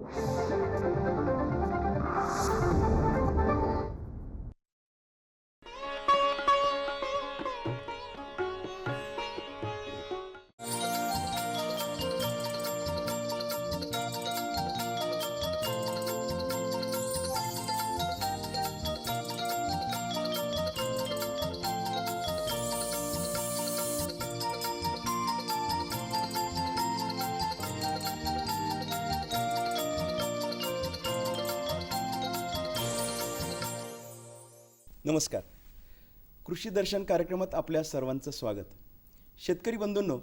Thank you. नमस्कार. कृषी दर्शन कार्यक्रमात आपल्या सर्वांचं स्वागत. शेतकरी बंधूंनो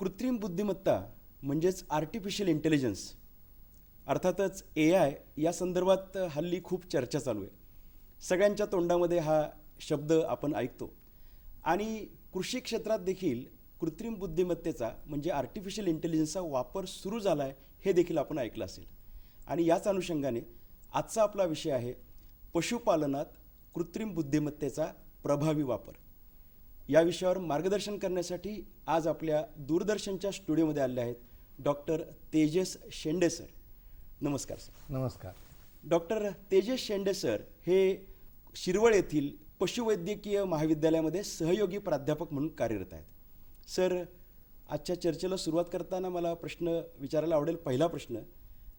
कृत्रिम बुद्धिमत्ता म्हणजेच आर्टिफिशियल इंटेलिजन्स अर्थातच ए आय या संदर्भात हल्ली खूप चर्चा चालू आहे. सगळ्यांच्या तोंडामध्ये हा शब्द आपण ऐकतो. आणि कृषी क्षेत्रात देखील कृत्रिम बुद्धिमत्तेचा म्हणजे आर्टिफिशियल इंटेलिजन्सचा वापर सुरू झाला आहे हे देखील आपण ऐकलं असेल. आणि याच अनुषंगाने आजचा आपला विषय आहे पशुपालनात कृत्रिम बुद्धिमत्तेचा प्रभावी वापर. या विषयावर मार्गदर्शन करण्यासाठी आज आपल्या दूरदर्शनच्या स्टुडिओमध्ये आले आहेत डॉक्टर तेजस शेंडे सर. नमस्कार सर. नमस्कार. डॉक्टर तेजस शेंडे सर हे शिरवळ येथील पशुवैद्यकीय महाविद्यालयामध्ये सहयोगी प्राध्यापक म्हणून कार्यरत आहेत. सर आजच्या चर्चेला सुरुवात करताना मला प्रश्न विचारायला आवडेल. पहिला प्रश्न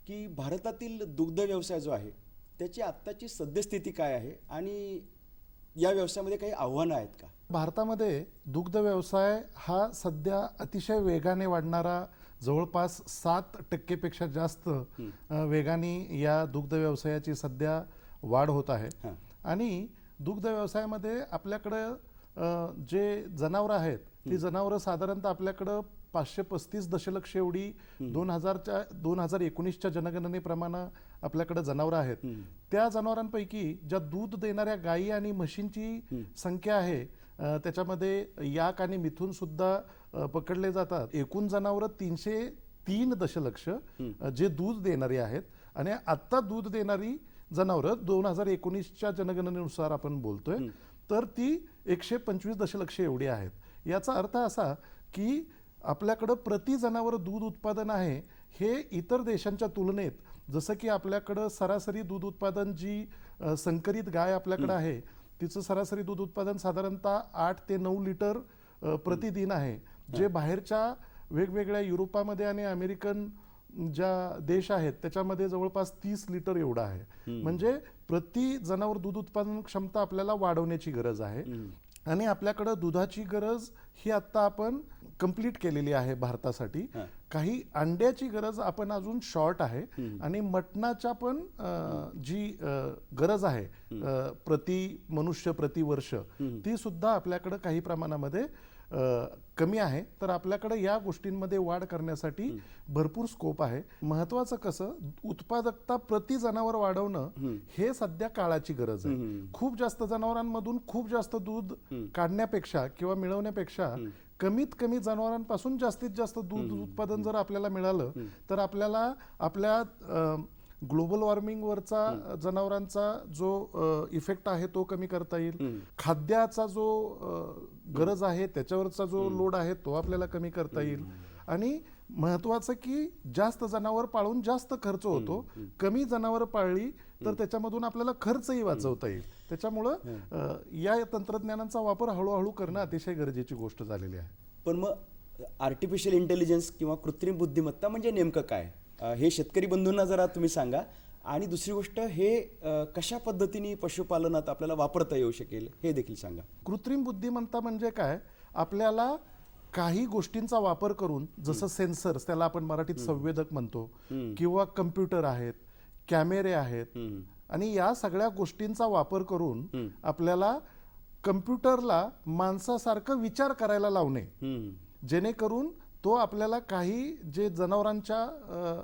की भारतातील दुग्ध व्यवसाय जो आहे त्याची आत्ताची सद्यस्थिती काय आहे? आणि या व्यवसायामध्ये काही आव्हानं आहेत का? भारतामध्ये दुग्ध व्यवसाय हा सध्या अतिशय वेगाने वाढणारा जवळपास सात टक्केपेक्षा जास्त वेगाने या दुग्ध व्यवसायाची सध्या वाढ होत आहे. आणि दुग्ध व्यवसायामध्ये आपल्याकडं जे जनावरं आहेत ती जनावरं साधारणतः आपल्याकडं पाचशे पस्तीस दशलक्ष एवढी दोन हजारच्या दोन हजार एकोणीसच्या जनगणनेप्रमाणे आपल्याकडं जनावरं आहेत. त्या जनावरांपैकी ज्या दूध देणाऱ्या गायी आणि म्हशींची संख्या आहे त्याच्यामध्ये याक आणि मिथून सुद्धा पकडले जातात. एकूण जनावरं तीनशे तीन दशलक्ष जे दूध देणारी आहेत. आणि आत्ता दूध देणारी जनावरं दोन हजार एकोणीसच्या जनगणनेनुसार आपण बोलतोय तर ती एकशे पंचवीस दशलक्ष एवढी आहेत. याचा अर्थ असा की आपल्याकडं प्रति जनावर दूध उत्पादन आहे हे इतर देशांच्या तुलनेत जसं की आपल्याकडं सरासरी दूध उत्पादन जी संकरित गाय आपल्याकडं आहे तिचं सरासरी दूध उत्पादन साधारणतः आठ ते नऊ लिटर प्रतिदिन आहे. जे बाहेरच्या वेगवेगळ्या युरोपामध्ये आणि अमेरिकन ज्या देश आहेत त्याच्यामध्ये जवळपास तीस लिटर एवढं आहे. म्हणजे प्रति जनावर दूध उत्पादन क्षमता आपल्याला वाढवण्याची गरज आहे. आणि आपल्याकडं दुधाची गरज ही आता आपण कंप्लीट केलेली आहे भारतासाठी. काही अंड्याची गरज आपण अजून शॉर्ट आहे. आणि मटणाच्या पण जी गरज आहे प्रति मनुष्य प्रति वर्ष ती सुद्धा आपल्याकडं काही प्रमाणामध्ये कमी आहे. तर आपल्याकडे या गोष्टींमध्ये वाढ करण्यासाठी भरपूर स्कोप आहे. महत्वाचं कसं उत्पादकता प्रति जनावर वाढवणं हे सध्या काळाची गरज आहे. खूप जास्त जनावरांमधून खूप जास्त दूध काढण्यापेक्षा किंवा मिळवण्यापेक्षा कमीत कमी जनावरांपासून जास्तीत जास्त दूध उत्पादन जर आपल्याला मिळालं तर आपल्याला आपल्या ग्लोबल वॉर्मिंगवरचा जनावरांचा जो इफेक्ट आहे तो कमी करता येईल. खाद्याचा जो गरज आहे त्याच्यावरचा जो लोड आहे तो आपल्याला कमी करता येईल. आणि महत्वाचं की जास्त जनावर पाळून जास्त खर्च होतो. कमी जनावर पाळली तर त्याच्यामधून आपल्याला खर्चही वाचवता येईल. त्याच्यामुळं या तंत्रज्ञानाचा वापर हळूहळू करणं अतिशय गरजेची गोष्ट झालेली आहे. पण मग आर्टिफिशियल इंटेलिजन्स किंवा कृत्रिम बुद्धिमत्ता म्हणजे नेमकं काय? हे शेतकरी बंधूंना जरा तुम्ही सांगा. आणि दुसरी गोष्ट हे कशा पद्धतीने पशुपालनात आपल्याला वापरता येऊ शकेल हे देखील सांगा. कृत्रिम बुद्धिमत्ता म्हणजे काय? आपल्याला काही गोष्टींचा वापर करून जसं सेन्सर्स त्याला आपण मराठीत संवेदक म्हणतो किंवा कम्प्युटर आहेत कॅमेरे आहेत आणि या सगळ्या गोष्टींचा वापर करून आपल्याला कम्प्युटरला माणसासारखं विचार करायला लावणे. जेणेकरून तो आपल्याला काही जे जनावरांच्या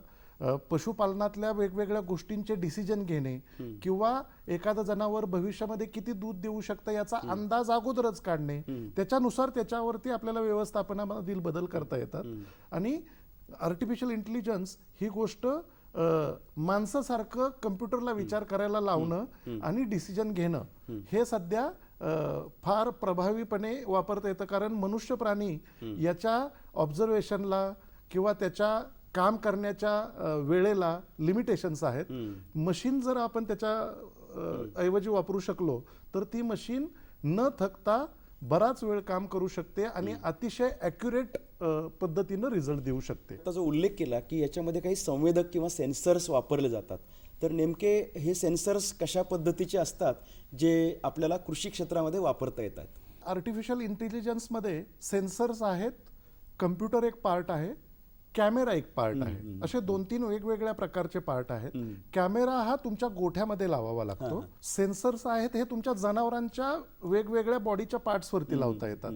पशुपालनातल्या वेगवेगळ्या गोष्टींचे डिसिजन घेणे किंवा एखादं जनावर भविष्यामध्ये किती दूध देऊ शकतं याचा अंदाज अगोदरच काढणे. त्याच्यानुसार त्याच्यावरती आपल्याला व्यवस्थापनामधील बदल करता येतात. आणि आर्टिफिशियल इंटेलिजन्स ही गोष्ट माणसासारखं कम्प्युटरला विचार करायला लावणं आणि डिसिजन घेणं हे सध्या फार प्रभावीपणे वापरता येतं. कारण मनुष्य प्राणी याच्या ऑब्झर्वेशनला किंवा त्याच्या काम करण्याच्या वेळेला लिमिटेशन्स आहेत. मशीन जर आपण त्याच्या ऐवजी वापरू शकलो तर ती मशीन न थकता बराच वेळ काम करू शकते आणि अतिशय ॲक्युरेट पद्धतीनं रिझल्ट देऊ शकते. आता जो उल्लेख केला की याच्यामध्ये काही संवेदक किंवा सेन्सर्स वापरले जातात. तर नेमके हे सेन्सर्स कशा पद्धतीचे असतात जे आपल्याला कृषी क्षेत्रामध्ये वापरता येतात? आर्टिफिशियल इंटेलिजन्समध्ये सेन्सर्स आहेत कम्प्युटर एक पार्ट आहे. कॅमेरा एक पार्ट आहे. असे दोन तीन वेगवेगळ्या प्रकारचे पार्ट आहेत. कॅमेरा हा तुमच्या गोठ्यामध्ये लावावा लागतो. सेन्सर्स आहेत हे तुमच्या जनावरांच्या वेगवेगळ्या बॉडीच्या पार्ट्सवरती लावता येतात.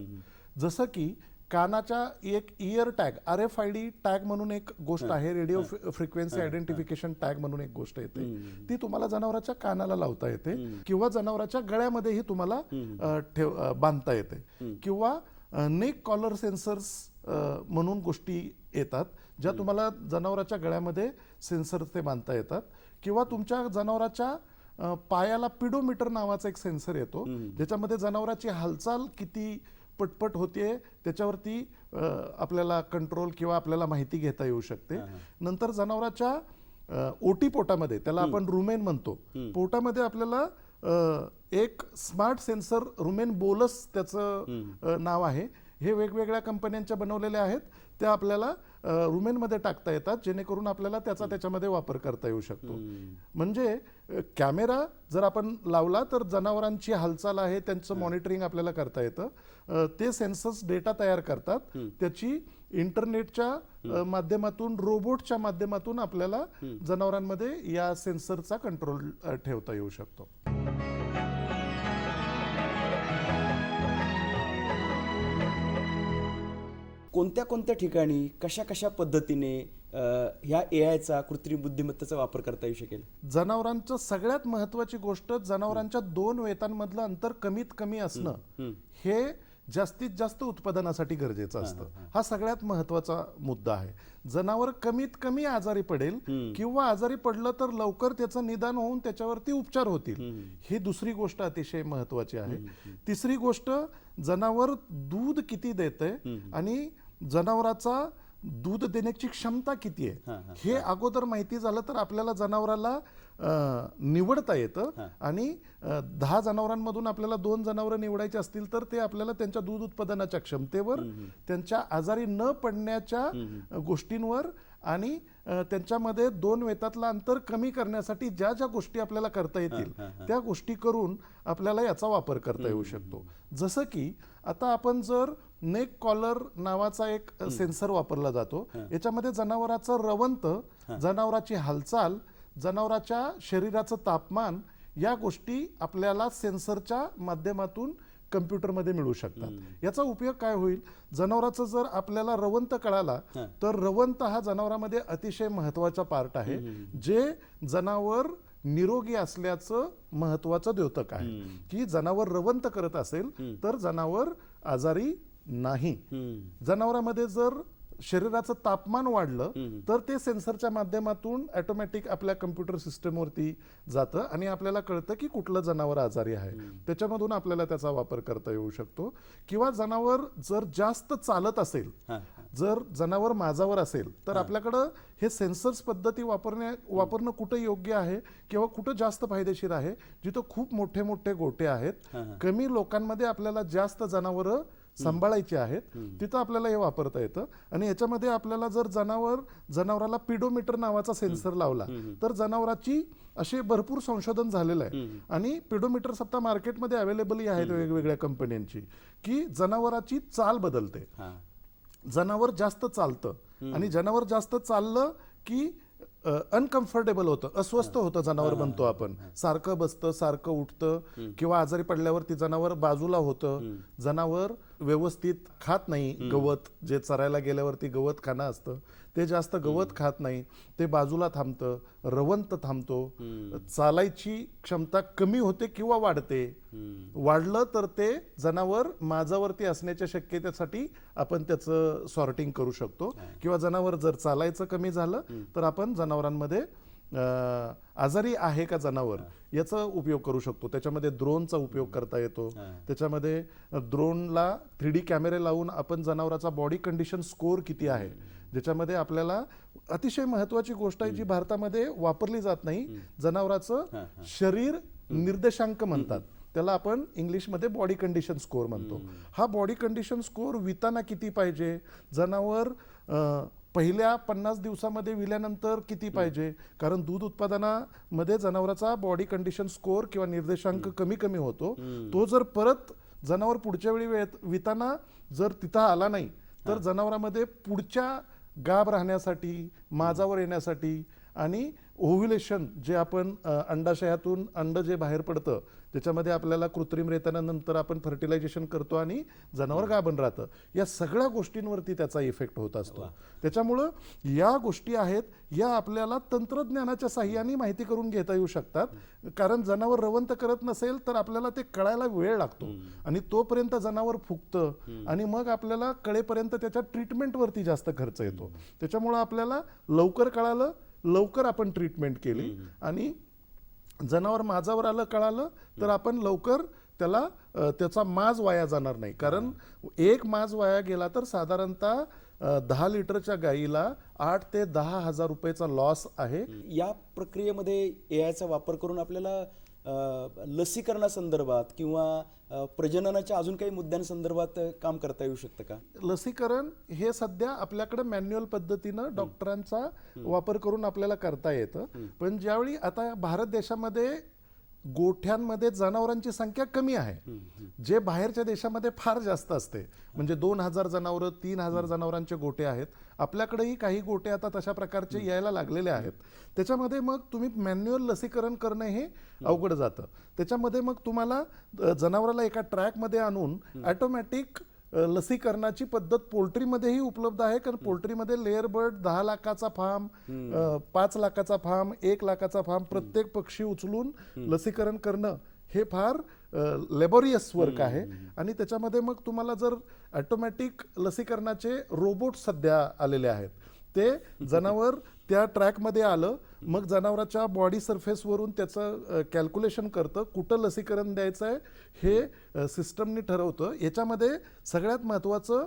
जसं की कानाच्या एक ear tag R F I D tag म्हणून एक गोष्ट आहे रेडिओ फ्रिक्वेन्सी आयडेंटिफिकेशन टॅग म्हणून एक गोष्ट येते. ती तुम्हाला जनावराच्या कानाला लावता येते किंवा जनावराच्या गळ्यामध्येही तुम्हाला ठेव बांधता येते. किंवा नेक कॉलर सेन्सर्स म्हणून गोष्टी येतात ज्या तुम्हाला जनावराच्या गळ्यामध्ये सेन्सर ते बांधता येतात किंवा तुमच्या जनावराच्या पायाला पिडोमीटर नावाचा एक सेन्सर येतो ज्याच्यामध्ये जनावराची हालचाल किती पटपट होते त्याच्यावरती आपल्याला कंट्रोल किंवा आपल्याला माहिती घेता येऊ शकते. नंतर जनावराच्या ओटी पोटामध्ये त्याला आपण रुमेन म्हणतो पोटामध्ये आपल्याला एक स्मार्ट सेन्सर रुमेन बोलस त्याचं नाव आहे. हे वेगवेगळ्या कंपन्यांच्या बनवलेले आहेत त्या आपल्याला रुमेनमध्ये टाकता येतात जेणेकरून आपल्याला त्याचा त्याच्यामध्ये वापर करता येऊ शकतो. म्हणजे कॅमेरा जर आपण लावला तर जनावरांची हालचाल आहे त्यांचं मॉनिटरिंग आपल्याला करता येतं. ते सेन्सर्स डेटा तयार करतात. त्याची इंटरनेटच्या माध्यमातून रोबोटच्या माध्यमातून आपल्याला जनावरांमध्ये या सेन्सरचा कंट्रोल ठेवता येऊ शकतो. कोणत्या कोणत्या ठिकाणी कशा कशा पद्धतीने ह्या ए आयचा कृत्रिम बुद्धिमत्तेचा वापर करता येऊ शकेल? जनावरांचं सगळ्यात महत्वाची गोष्ट जनावरांच्या दोन वेतांमधलं अंतर कमीत कमी असणं. हे जास्तीत जास्त उत्पादनासाठी गरजेचं असतं. हा सगळ्यात महत्त्वाचा मुद्दा आहे. जनावर कमीत कमी आजारी पडेल किंवा आजारी पडलं तर लवकर त्याचं निदान होऊन त्याच्यावरती उपचार होतील. ही. दुसरी गोष्ट अतिशय महत्वाची आहे. तिसरी गोष्ट जनावर दूध किती देतंय आणि जनावराचा दूध देण्याची क्षमता किती आहे? हे अगोदर माहिती झालं तर आपल्याला जनावराला निवडता येतं. आणि दहा जनावरांमधून आपल्याला दोन जनावरं निवडायची असतील तर ते आपल्याला त्यांच्या दूध उत्पादनाच्या क्षमतेवर त्यांच्या आजारी न पडण्याच्या गोष्टींवर आणि त्यांच्यामध्ये दोन वेतातलं अंतर कमी करण्यासाठी ज्या ज्या गोष्टी आपल्याला करता येतील त्या गोष्टी करून आपल्याला याचा वापर करता येऊ शकतो. जसं की आता आपण जर नेक कॉलर नावाचा एक सेन्सर वापरला जातो. याच्यामध्ये जनावराचं रवंत जनावराची हालचाल जनावराच्या शरीराचं तापमान या गोष्टी आपल्याला सेन्सरच्या माध्यमातून कम्प्युटरमध्ये मिळू शकतात. याचा उपयोग काय होईल? जनावराचं जर आपल्याला रवंत कळाला तर रवंत हा जनावरामध्ये अतिशय महत्त्वाचा पार्ट आहे जे जनावर निरोगी असल्याचं महत्वाचं द्योतक आहे. की जनावर रवंत करत असेल तर जनावर आजारी नाही. जनावरांमध्ये जर शरीराचं तापमान वाढलं तर ते सेन्सरच्या माध्यमातून ऑटोमॅटिक आपल्या कम्प्युटर सिस्टमवरती जातं आणि आपल्याला कळतं की कुठलं जनावर आजारी आहे. त्याच्यामधून आपल्याला त्याचा वापर करता येऊ शकतो. किंवा जनावर जर जास्त चालत असेल जर जनावर माझावर असेल तर आपल्याकडं हे सेन्सर्स पद्धती वापरण्या वापरणं कुठं योग्य आहे किंवा कुठं जास्त फायदेशीर आहे जिथं खूप मोठे मोठे गोटे आहेत. कमी लोकांमध्ये आपल्याला जास्त जनावरं सांभाळायची आहेत. तिथं आपल्याला हे वापरता येतं. आणि याच्यामध्ये आपल्याला जर जनावर जनावराला पिडोमीटर नावाचा सेन्सर लावला तर जनावराची असे भरपूर संशोधन झालेलं आहे. आणि पिडोमीटर्स आता मार्केटमध्ये अवेलेबल आहेत वेगवेगळ्या कंपन्यांची की जनावराची चाल बदलते. जनावर जास्त चालतं. आणि जनावर जास्त चाललं की अनकम्फर्टेबल होतं अस्वस्थ होतं जनावर म्हणतो आपण. सारखं बसतं सारखं उठतं किंवा आजारी पडल्यावर ती जनावर बाजूला होतं. जनावर व्यवस्थित खात नाही गवत जे चरायला गेल्यावरती गवत खाणं असतं. ते जास्त गवत खात नाही ते बाजूला थांबतं रवंत थांबतो. चालायची क्षमता कमी होते किंवा वाढते? वाढलं तर ते जनावर माझावरती असण्याच्या शक्यतेसाठी आपण त्याचं सॉर्टिंग करू शकतो. किंवा जनावर जर चालायचं कमी झालं तर आपण जनावरांमध्ये आजारी आहे का जनावर याचा उपयोग करू शकतो. त्याच्यामध्ये ड्रोनचा उपयोग करता येतो. त्याच्यामध्ये ड्रोनला थ्री डी कॅमेरे लावून आपण जनावराचा बॉडी कंडिशन स्कोर किती आहे? ज्याच्यामध्ये आपल्याला अतिशय महत्वाची गोष्ट आहे जी भारतामध्ये वापरली जात नाही जनावराचं शरीर निर्देशांक म्हणतात. त्याला आपण इंग्लिशमध्ये बॉडी कंडिशन स्कोअर म्हणतो. हा बॉडी कंडिशन स्कोअर विताना किती पाहिजे? जनावर पहिल्या पन्नास दिवसामध्ये विल्यानंतर किती पाहिजे? कारण दूध उत्पादनामध्ये जनावराचा बॉडी कंडिशन स्कोअर किंवा निर्देशांक कमी कमी होतो. तो जर परत जनावर पुढच्या वेळी वेळेत विताना जर तिथं आला नाही तर जनावरांमध्ये पुढच्या गाब राहण्यासाठी माझावर येण्यासाठी आणि ओव्ह्युलेशन जे आपण अंडाशयातून अंड जे बाहेर पडतं त्याच्यामध्ये आपल्याला कृत्रिम रेतनानंतर आपण फर्टिलायझेशन करतो आणि जनावर गाभण राहतं. या सगळ्या गोष्टींवरती त्याचा इफेक्ट होत असतो. त्याच्यामुळं या गोष्टी आहेत या आपल्याला तंत्रज्ञानाच्या साह्याने माहिती करून घेता येऊ शकतात. कारण जनावर रवंत करत नसेल तर आपल्याला ते कळायला वेळ लागतो. आणि तोपर्यंत जनावर फुगतं आणि मग आपल्याला कळेपर्यंत त्याच्या ट्रीटमेंटवरती जास्त खर्च येतो. त्याच्यामुळं आपल्याला लवकर कळालं लवकर आपण ट्रीटमेंट केली आणि जनावर माझावर आलं कळालं तर आपण लवकर त्याला त्याचा माज वाया जाणार नाही. कारण एक माज वाया गेला तर साधारणतः दहा लिटरच्या गाईला आठ ते दहा हजार रुपयेचा लॉस आहे. या प्रक्रियेमध्ये ए आयचा वापर करून आपल्याला लसीकरणासंदर्भात किंवा प्रजननाच्या अजून काही मुद्द्यांसंदर्भात काम करता येऊ शकतं का? लसीकरण हे सध्या आपल्याकडे मॅन्युअल पद्धतीनं डॉक्टरांचा वापर करून आपल्याला करता येतं. पण ज्यावेळी आता भारत देशामध्ये गोठ्यांमध्ये जनावरांची संख्या कमी आहे. जे बाहेरच्या देशामध्ये फार जास्त असते. म्हणजे दोन हजार जनावरं तीन हजार जनावरांचे गोटे आहेत. आपल्याकडेही काही गोटे आता तशा प्रकारचे यायला लागलेले आहेत. त्याच्यामध्ये मग तुम्ही मॅन्युअल लसीकरण करणं हे अवघड जातं. त्याच्यामध्ये मग तुम्हाला जनावराला एका ट्रॅकमध्ये आणून ऑटोमॅटिक अ, लसीकरणाची पद्धत पोल्ट्रीमध्येही उपलब्ध आहे कारण पोल्ट्रीमध्ये लेअर बर्ड दहा लाखाचा फार्म पाच लाखाचा फार्म एक लाखाचा फार्म प्रत्येक पक्षी उचलून लसीकरण करणं हे फार लेबोरियस वर्क आहे. आणि त्याच्यामध्ये मग तुम्हाला जर ऑटोमॅटिक लसीकरणाचे रोबोट सध्या आलेले आहेत ते जनावर त्या ट्रॅकमध्ये आलं मग जनावराच्या बॉडी सरफेसवरून त्याचं कॅल्क्युलेशन करतं कुठं लसीकरण द्यायचं आहे हे सिस्टमनी ठरवतं. याच्यामध्ये सगळ्यात महत्त्वाचं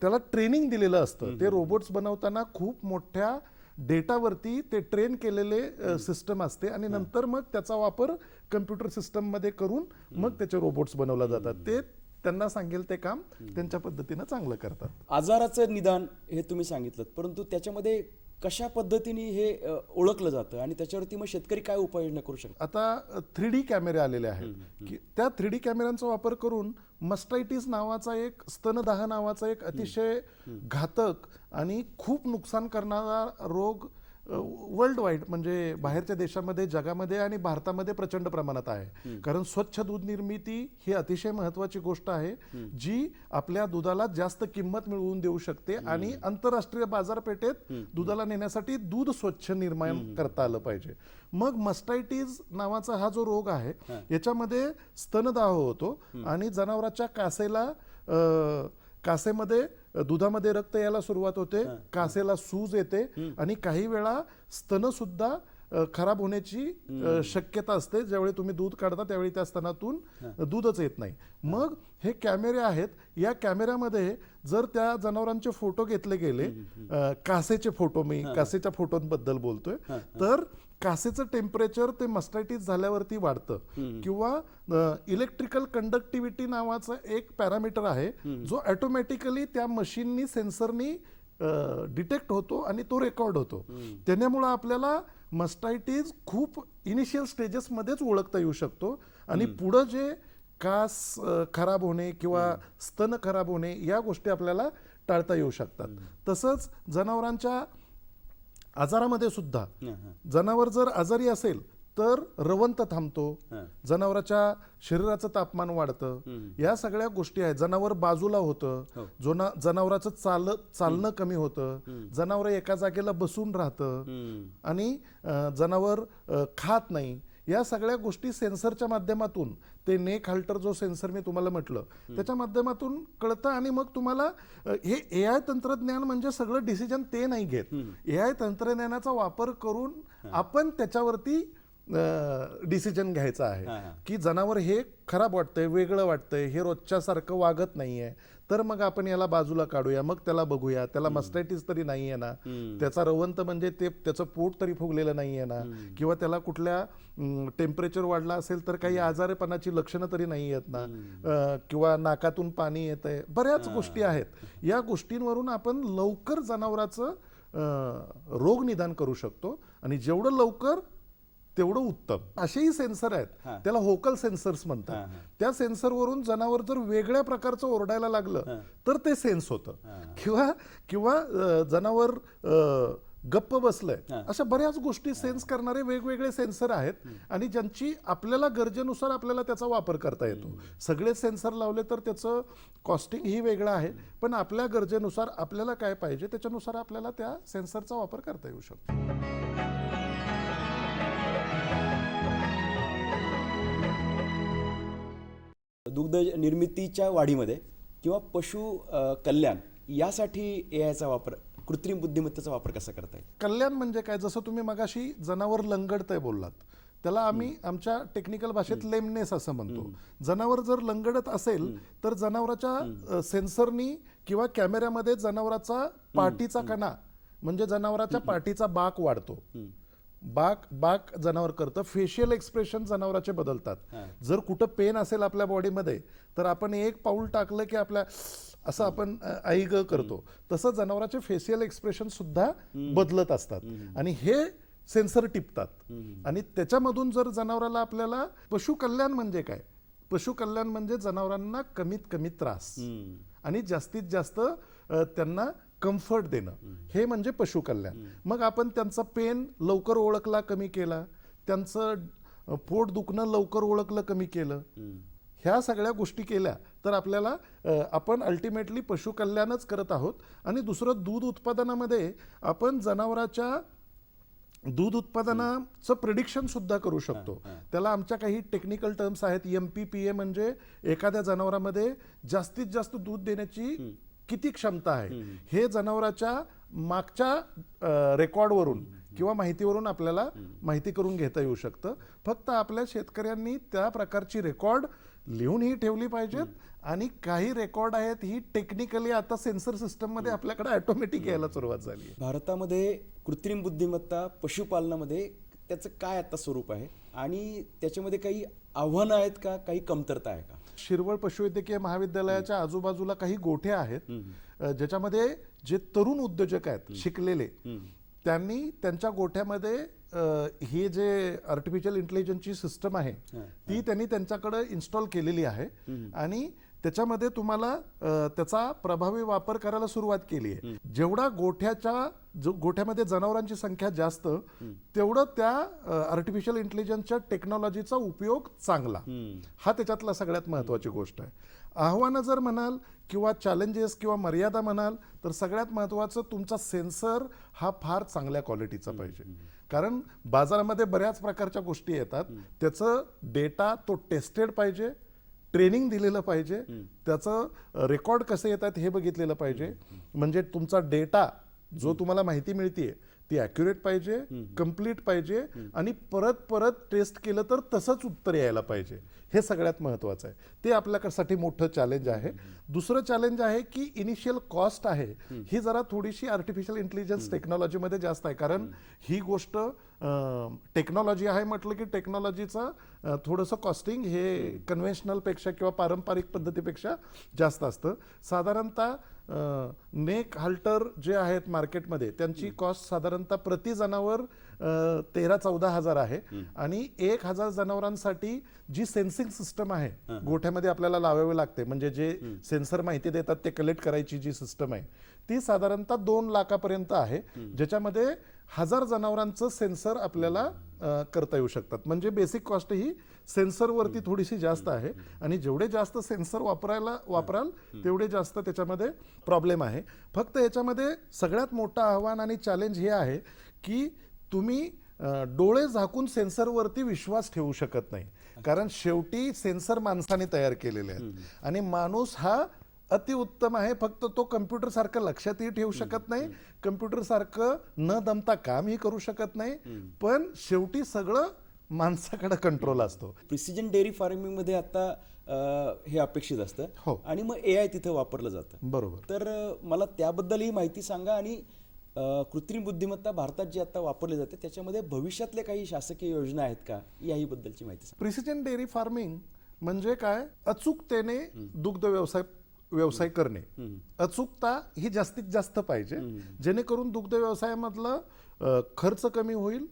त्याला ट्रेनिंग दिलेलं असतं. ते रोबोट्स बनवताना खूप मोठ्या डेटावरती ते ट्रेन केलेले सिस्टम असते. आणि नंतर मग त्याचा वापर कम्प्युटर सिस्टममध्ये करून मग त्याचे रोबोट्स बनवले जातात. ते त्यांना सांगेल ते काम त्यांच्या पद्धतीनं चांगलं करतात. आजाराचं निदान हे तुम्ही सांगितलं. परंतु त्याच्यामध्ये कशा पद्धतीने हे अ, ओळखलं जातं आणि त्याच्यावरती मग शेतकरी काय उपाययोजना करू शकतात? आता थ्री डी कॅमेरे आलेले आहेत. की त्या थ्री डी कॅमेऱ्यांचा वापर करून मस्टायटिस नावाचा एक स्तनदाह नावाचा एक अतिशय घातक आणि खूप नुकसान करणारा रोग वर्ल्ड वाईड म्हणजे बाहेरच्या देशामध्ये जगामध्ये आणि भारतामध्ये प्रचंड प्रमाणात आहे. कारण स्वच्छ दूध निर्मिती ही अतिशय महत्वाची गोष्ट आहे जी आपल्या दुधाला जास्त किंमत मिळवून देऊ शकते आणि आंतरराष्ट्रीय बाजारपेठेत दुधाला नेण्यासाठी दूध स्वच्छ निर्माण करता आलं पाहिजे. मग मस्टायटीज नावाचा हा जो रोग आहे याच्यामध्ये स्तनदाह होतो आणि जनावराच्या कासेला कासेमध्ये दुधामध्ये रक्त यायला सुरुवात होते कासेला सूज येते आणि काही वेळा स्तन सुद्धा खराब होण्याची शक्यता असते. ज्यावेळी तुम्ही दूध काढता त्यावेळी त्या स्तनातून दूधच येत नाही. मग हे कॅमेरे आहेत. या कॅमेऱ्यामध्ये जर त्या जनावरांचे फोटो घेतले गेले कासेचे फोटो मी कासेच्या फोटोंबद्दल बोलतोय तर कासेचं टेम्परेचर ते मस्टायटिस झाल्यावरती वाढतं. किंवा इलेक्ट्रिकल कंडक्टिव्हिटी नावाचं एक पॅरामीटर आहे जो ऑटोमॅटिकली त्या मशीननी सेन्सरनी डिटेक्ट होतो आणि तो रेकॉर्ड होतो. त्याच्यामुळं आपल्याला मस्टायटिस खूप इनिशियल स्टेजेसमध्येच ओळखता येऊ शकतो. आणि पुढं जे कास खराब होणे किंवा स्तन खराब होणे या गोष्टी आपल्याला टाळता येऊ शकतात. तसंच जनावरांच्या आजारामध्ये सुद्धा. जनावर जर आजारी असेल तर रवंत थांबतो. जनावराच्या शरीराचं तापमान वाढतं. या सगळ्या गोष्टी आहेत. जनावर बाजूला होतं. जोना जनावराचं चाल चालणं कमी होतं. जनावर एका जागेला बसून राहतं. आणि जनावर खात नाही. या सगळ्या गोष्टी सेन्सरच्या माध्यमातून ते नेक हाल्टर जो सेन्सर मी तुम्हाला म्हटलं त्याच्या माध्यमातून कळतं आणि मग तुम्हाला हे ए आय तंत्रज्ञान म्हणजे सगळं डिसिजन ते नाही घेत. ए आय तंत्रज्ञानाचा वापर करून आपण त्याच्यावरती डिसिजन घ्यायचा आहे. की जनावर हे खराब वाटतंय वेगळं वाटतंय हे रोजच्या सारखं वागत नाहीये. तर मग आपण याला बाजूला काढूया मग त्याला बघूया. त्याला मस्टायटिस तरी नाहीये ना. त्याचा रवंत म्हणजे ते त्याचं पोट तरी फुगलेलं नाहीये ना. किंवा त्याला कुठल्या टेम्परेचर वाढला असेल तर काही आजारपणाची लक्षणं तरी नाही आहेत ना किंवा नाकातून पाणी येत आहे बऱ्याच गोष्टी आहेत. या गोष्टींवरून आपण लवकर जनावराचं रोग निदान करू शकतो. आणि जेवढं लवकर तेवढं उत्तम. असेही सेन्सर आहेत. त्याला होकल सेन्सर्स म्हणतात. त्या सेन्सरवरून जनावर जर वेगळ्या प्रकारचं ओरडायला लागलं तर ते सेन्स होतं. किंवा किंवा जनावर गप्प बसलंय. अशा बऱ्याच गोष्टी सेन्स करणारे वेगवेगळे सेन्सर आहेत आणि ज्यांची आपल्याला गरजेनुसार आपल्याला त्याचा वापर करता येतो. सगळे सेन्सर लावले तर त्याचं कॉस्टिंग ही वेगळं आहे. पण आपल्या गरजेनुसार आपल्याला काय पाहिजे त्याच्यानुसार आपल्याला त्या सेन्सरचा वापर करता येऊ शकतो. दुग्ध निर्मितीच्या वाढीमध्ये किंवा पशु कल्याण यासाठी ए आयचा वापर कृत्रिम बुद्धिमत्तेचा वापर कसा करता येईल? कल्याण म्हणजे काय? जसं तुम्ही मगाशी जनावर लंगडतंय बोललात त्याला आम्ही आमच्या टेक्निकल भाषेत लेमनेस असं म्हणतो. जनावर जर लंगडत असेल तर जनावराच्या सेन्सरनी किंवा कॅमेऱ्यामध्ये जनावराचा पाठीचा कणा म्हणजे जनावराच्या पाठीचा बाक वाढतो. बाक बाक जनावर करतं. फेशियल एक्सप्रेशन जनावराचे बदलतात. जर कुठं पेन असेल आपल्या बॉडीमध्ये तर आपण एक पाऊल टाकलं की आपल्या असं आपण अ, आई ग करतो. तसं जनावराचे फेशियल एक्सप्रेशन सुद्धा बदलत असतात. आणि हे सेन्सर टिपतात. आणि त्याच्यामधून जर जनावराला आपल्याला पशुकल्याण म्हणजे काय? पशुकल्याण म्हणजे जनावरांना कमीत कमी त्रास. आणि जास्तीत जास्त त्यांना कम्फर्ट देणं. हे म्हणजे पशुकल्याण. मग आपण त्यांचा पेन लवकर ओळखला कमी केला. त्यांचं पोट दुखणं लवकर ओळखलं कमी केलं. ह्या सगळ्या गोष्टी केल्या तर आपल्याला आपण अल्टिमेटली पशुकल्याणच करत आहोत. आणि दुसरं दूध उत्पादनामध्ये आपण जनावराच्या दूध उत्पादनाचं प्रिडिक्शन सुद्धा करू शकतो. त्याला आमच्या काही टेक्निकल टर्म्स आहेत. एम पी पी ए म्हणजे एखाद्या जनावरामध्ये जास्तीत जास्त दूध देण्याची किती क्षमता आहे? हे जनावराच्या मागच्या रेकॉर्डवरून किंवा माहितीवरून आपल्याला माहिती करून घेता येऊ शकतं. फक्त आपल्या शेतकऱ्यांनी त्या प्रकारची रेकॉर्ड लिहूनही ठेवली पाहिजेत आणि काही रेकॉर्ड आहेत ही टेक्निकली आता सेन्सर सिस्टममध्ये आपल्याकडे ऑटोमॅटिक यायला सुरुवात झाली आहे. भारतामध्ये कृत्रिम बुद्धिमत्ता पशुपालनामध्ये त्याचं काय आता स्वरूप आहे? आणि त्याच्यामध्ये काही आव्हानं आहेत का? काही कमतरता आहे का? शिरवळ पशुवैद्यकीय महाविद्यालयाच्या आजूबाजूला काही गोठे आहेत. ज्याच्यामध्ये जे तरुण उद्योजक आहेत शिकलेले त्यांनी त्यांच्या गोठ्यामध्ये हे जे आर्टिफिशियल इंटेलिजन्सची सिस्टम आहे ती त्यांनी त्यांच्याकडे इन्स्टॉल केलेली आहे. आणि त्याच्यामध्ये तुम्हाला त्याचा प्रभावी वापर करायला सुरुवात केली आहे. जेवढा गोठ्याच्या जो गोठ्यामध्ये जनावरांची संख्या जास्त तेवढं त्या आर्टिफिशियल इंटेलिजन्सच्या टेक्नॉलॉजीचा उपयोग चांगला. हा त्याच्यातला सगळ्यात महत्वाची गोष्ट आहे. आव्हानं जर म्हणाल किंवा चॅलेंजेस किंवा मर्यादा म्हणाल तर सगळ्यात महत्वाचं तुमचा सेन्सर हा फार चांगल्या क्वालिटीचा पाहिजे. कारण बाजारामध्ये बऱ्याच प्रकारच्या गोष्टी येतात. त्याचं डेटा तो टेस्टेड पाहिजे ट्रेनिंग दिलेलं पाहिजे त्याचं रेकॉर्ड कसे येतात हे बघितलेलं पाहिजे. म्हणजे तुमचा डेटा जो तुम्हाला माहिती मिळतीये ती ॲक्युरेट पाहिजे कंप्लीट पाहिजे आणि परत परत टेस्ट केलं तर तसंच उत्तर यायला पाहिजे. हे सगळ्यात महत्वाचं आहे. ते आपल्यासाठी मोठं चॅलेंज आहे. दुसरं चॅलेंज आहे की इनिशियल कॉस्ट आहे. ही जरा थोडीशी आर्टिफिशियल इंटेलिजन्स टेक्नॉलॉजीमध्ये जास्त आहे. कारण ही गोष्ट टेक्नॉलॉजी आहे म्हटलं की टेक्नॉलॉजीचं थोडंसं कॉस्टिंग हे कन्व्हेन्शनलपेक्षा किंवा पारंपरिक पद्धतीपेक्षा जास्त असतं. साधारणतः नेक हाल्टर जे आहेत मार्केटमध्ये त्यांची कॉस्ट साधारणतः प्रति जनावर तेरा चौदा हजार आहे. आणि एक हजार जनावरांसाठी जी सेन्सिंग सिस्टम आहे गोठ्यामध्ये आपल्याला लावावी लागते. म्हणजे जे सेन्सर माहिती देतात ते कलेक्ट करायची जी सिस्टम आहे ती साधारणतः दोन लाखापर्यंत आहे. ज्याच्यामध्ये हजार जनावरांचं सेन्सर आपल्याला करता येऊ शकतात. म्हणजे बेसिक कॉस्ट ही सेन्सरवरती थोडीशी जास्त आहे. आणि जेवढे जास्त सेन्सर वापरायला वापराल तेवढे जास्त त्याच्यामध्ये प्रॉब्लेम आहे. फक्त याच्यामध्ये सगळ्यात मोठं आव्हान आणि चॅलेंज हे आहे की तुम्ही डोळे झाकून सेन्सरवरती विश्वास ठेवू शकत नाही. कारण शेवटी सेन्सर माणसाने तयार केलेले आहेत. आणि माणूस हा अतिउत्तम आहे. फक्त तो कम्प्युटर सारखं लक्षातही ठेवू शकत नाही. कम्प्युटर सारखं न दमता कामही करू शकत नाही. पण शेवटी सगळं माणसाकडे कंट्रोल असतो. प्रिसिजन डेअरी फार्मिंगमध्ये आता अ, हे अपेक्षित असतं. हो. आणि मग ए आय तिथं वापरलं जातं. बरोबर. तर मला त्याबद्दलही माहिती सांगा आणि कृत्रिम बुद्धिमत्ता भारतात जी आता वापरली जाते त्याच्यामध्ये भविष्यातले काही शासकीय योजना आहेत का? याही बद्दलची माहिती सांगा. प्रिसिजन डेअरी फार्मिंग म्हणजे काय? अचूकतेने दुग्ध व्यवसाय व्यवसाय करणे. अचूकता ही जास्तीत जास्त पाहिजे. जेणेकरून दुग्ध व्यवसायामधलं खर्च कमी होईल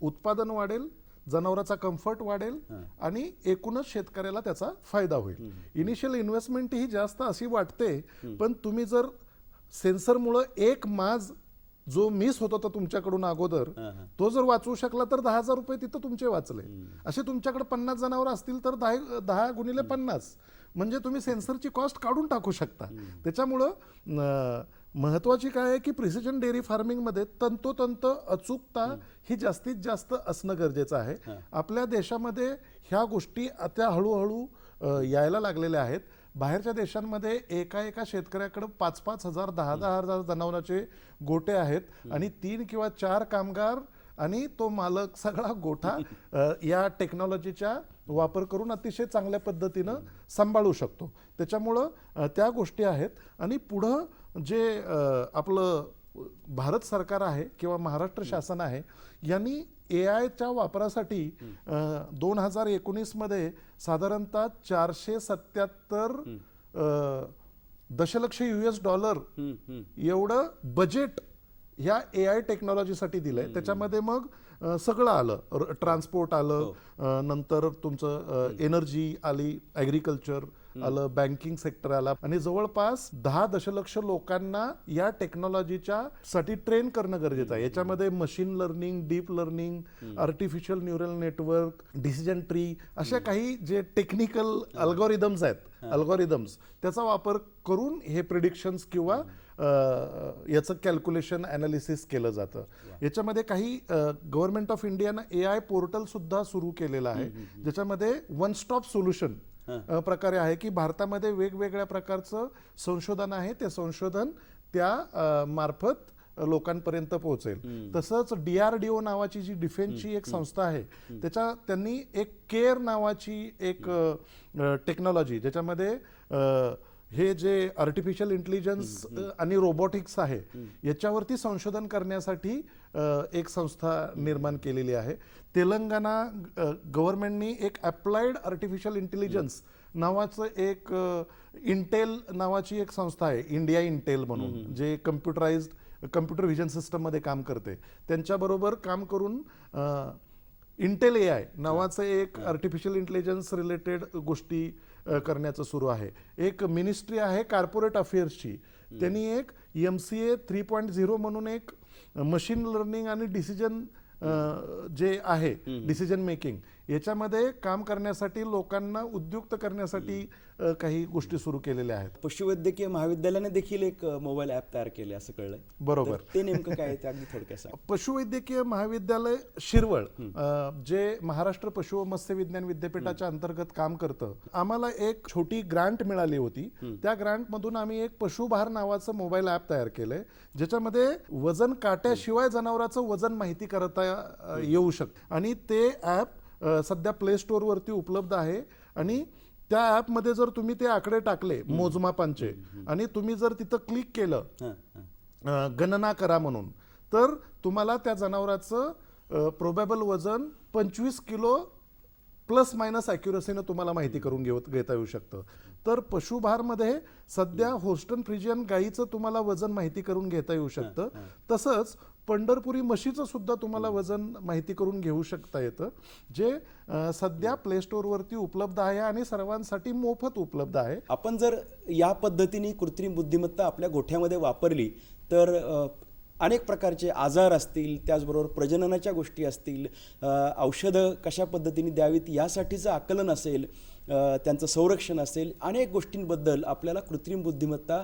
उत्पादन वाढेल जनावराचा कम्फर्ट वाढेल आणि एकूणच शेतकऱ्याला त्याचा फायदा होईल. इनिशियल इन्व्हेस्टमेंट ही जास्त अशी वाटते पण तुम्ही जर सेन्सरमुळं एक माज जो मिस होत होता तुमच्याकडून अगोदर तो जर वाचवू शकला तर दहा हजार रुपये तिथं तुमचे वाचले. असे तुमच्याकडे पन्नास जनावर असतील तर दहा दहा गुणिले पन्नास. म्हणजे तुम्ही सेन्सरची कॉस्ट काढून टाकू शकता. त्याच्यामुळं अं, महत्वाची काय आहे की प्रिसिजन डेअरी फार्मिंगमध्ये तंतोतंत अचूकता ही जास्तीत जास्त असणं गरजेचं आहे. आपल्या देशामध्ये ह्या गोष्टी आता हळूहळू यायला लागलेल्या आहेत. बाहेरच्या देशांमध्ये एका एका शेतकऱ्याकडे पाच पाच हजार दहा दहा हजार जनावरांचे गोटे आहेत आणि तीन किंवा चार कामगार आणि तो मालक सगळा गोठा या टेक्नॉलॉजीच्या वापर करून अतिशय चांगल्या पद्धतीनं सांभाळू शकतो. त्याच्यामुळं त्या गोष्टी आहेत. आणि पुढं जे आपलं भारत सरकार आहे किंवा महाराष्ट्र शासन आहे यांनी ए आयच्या वापरासाठी दोन हजार एकोणीसमध्ये साधारणतः चारशे सत्याहत्तर दशलक्ष युएस डॉलर हम्म, हम्म. एवढं बजेट ह्या ए आय टेक्नॉलॉजीसाठी दिलंय. त्याच्यामध्ये मग सगळं आलं. ट्रान्सपोर्ट आलं अ, नंतर तुमचं एनर्जी आली ॲग्रिकल्चर आलं बँकिंग सेक्टर आला. आणि जवळपास दहा दशलक्ष लोकांना या टेक्नॉलॉजीच्या साठी ट्रेन करणं गरजेचं आहे. याच्यामध्ये machine learning deep learning artificial neural network decision tree अशा काही जे टेक्निकल अल्गोरिदम्स आहेत अल्गोरिदम्स त्याचा वापर करून हे प्रिडिक्शन्स किंवा याचं कॅल्क्युलेशन अनालिसिस केलं जातं. याच्यामध्ये काही गव्हर्नमेंट ऑफ इंडियानं ए आय पोर्टल सुद्धा सुरू केलेलं आहे ज्याच्यामध्ये वन स्टॉप सोल्युशन प्रकारे आहे की भारतामध्ये वेगवेगळ्या प्रकारचं संशोधन आहे ते संशोधन त्या मार्फत लोकांपर्यंत पोहोचेल. तसंच डीआरडीओ नावाची जी डिफेन्सची एक संस्था आहे त्याच्या त्यांनी एक केअर नावाची एक टेक्नॉलॉजी ज्याच्यामध्ये हे जे आर्टिफिशियल इंटेलिजन्स आणि रोबोटिक्स आहे याच्यावरती संशोधन करण्यासाठी एक संस्था निर्माण केलेली आहे. तेलंगणा गव्हर्नमेंटनी एक अप्लाइड आर्टिफिशियल इंटेलिजन्स नावाचं एक इंटेल नावाची एक संस्था आहे इंडिया इंटेल म्हणून जे कम्प्युटराइज्ड कम्प्युटर व्हिजन सिस्टममध्ये काम करते. त्यांच्याबरोबर काम करून इंटेल ए आय नावाचं एक आर्टिफिशियल इंटेलिजन्स रिलेटेड गोष्टी करण्याचं सुरू आहे. एक मिनिस्ट्री आहे कॉर्पोरेट अफेअर्सची त्यांनी एक M C A three point zero म्हणून एक मशीन लर्निंग आणि डिसिजन जे आहे डिसिजन मेकिंग याच्यामध्ये काम करण्यासाठी लोकांना उद्युक्त करण्यासाठी काही गोष्टी सुरू केलेल्या आहेत. पशुवैद्यकीय महाविद्यालयाने देखील एक मोबाईल ॲप तयार केले असं कळलंय. बरोबर. ते नेमकं काय ते अगदी थोडक्यात पशुवैद्यकीय महाविद्यालय शिरवळ जे महाराष्ट्र पशु व मत्स्य विज्ञान विद्यापीठाच्या अंतर्गत काम करतं आम्हाला एक छोटी ग्रांट मिळाली होती. त्या ग्रांट मधून आम्ही एक पशुभार नावाचं मोबाईल ऍप तयार केलंय ज्याच्यामध्ये वजन काट्याशिवाय जनावराचं वजन माहिती करता येऊ शकतं आणि ते ऍप सध्या प्ले स्टोअर वरती उपलब्ध आहे. आणि त्या ऍपमध्ये जर तुम्ही ते आकडे टाकले मोजमापांचे आणि तुम्ही जर तिथं क्लिक केलं गणना करा म्हणून तर तुम्हाला त्या जनावराचं प्रोबॅबल वजन पंचवीस किलो प्लस मायनस अॅक्युरसीनं तुम्हाला माहिती करून घेऊ घेता येऊ शकतं. तर पशुभारमध्ये सध्या होस्टन फ्रिजियन गाईचं तुम्हाला वजन माहिती करून घेता येऊ शकतं. तसंच पंढरपुरी म्हशीचं सुद्धा तुम्हाला वजन माहिती करून घेऊ शकता येतं. जे सध्या प्ले स्टोअरवरती उपलब्ध आहे आणि सर्वांसाठी मोफत उपलब्ध आहे. आपण जर या पद्धतीने कृत्रिम बुद्धिमत्ता आपल्या गोठ्यामध्ये वापरली तर अनेक प्रकारचे आजार असतील त्याचबरोबर प्रजननाच्या गोष्टी असतील औषधं कशा पद्धतीने द्यावीत यासाठीचं आकलन असेल त्यांचं संरक्षण असेल अनेक गोष्टींबद्दल आपल्याला कृत्रिम बुद्धिमत्ता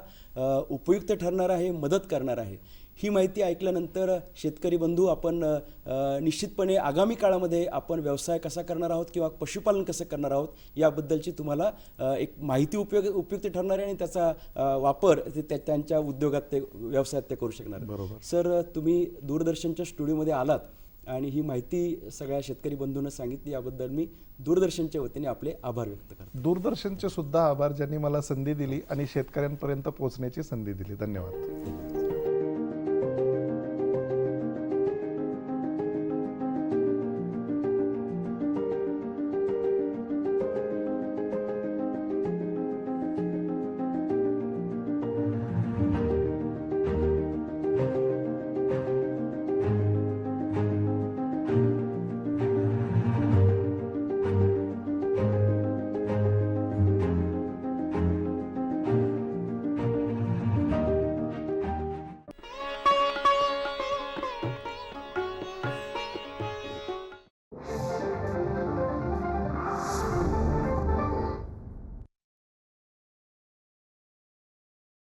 उपयुक्त ठरणार आहे मदत करणार आहे. ही माहिती ऐकल्यानंतर शेतकरी बंधू आपण निश्चितपणे आगामी काळामध्ये आपण व्यवसाय कसा करणार आहोत किंवा पशुपालन कसं करणार आहोत याबद्दलची तुम्हाला एक माहिती उपयोग उपयुक्त ठरणार आहे आणि त्याचा वापर ते त्या- त्यांच्या उद्योगात ते व्यवसायात ते करू शकणार. बरोबर. सर तुम्ही दूरदर्शनच्या स्टुडिओमध्ये आलात आणि ही माहिती सगळ्या शेतकरी बंधूंना सांगितली याबद्दल मी दूरदर्शनच्या वतीने आपले आभार व्यक्त करतो. दूरदर्शनचे सुद्धा आभार ज्यांनी मला संधी दिली आणि शेतकऱ्यांपर्यंत पोहोचण्याची संधी दिली. धन्यवाद.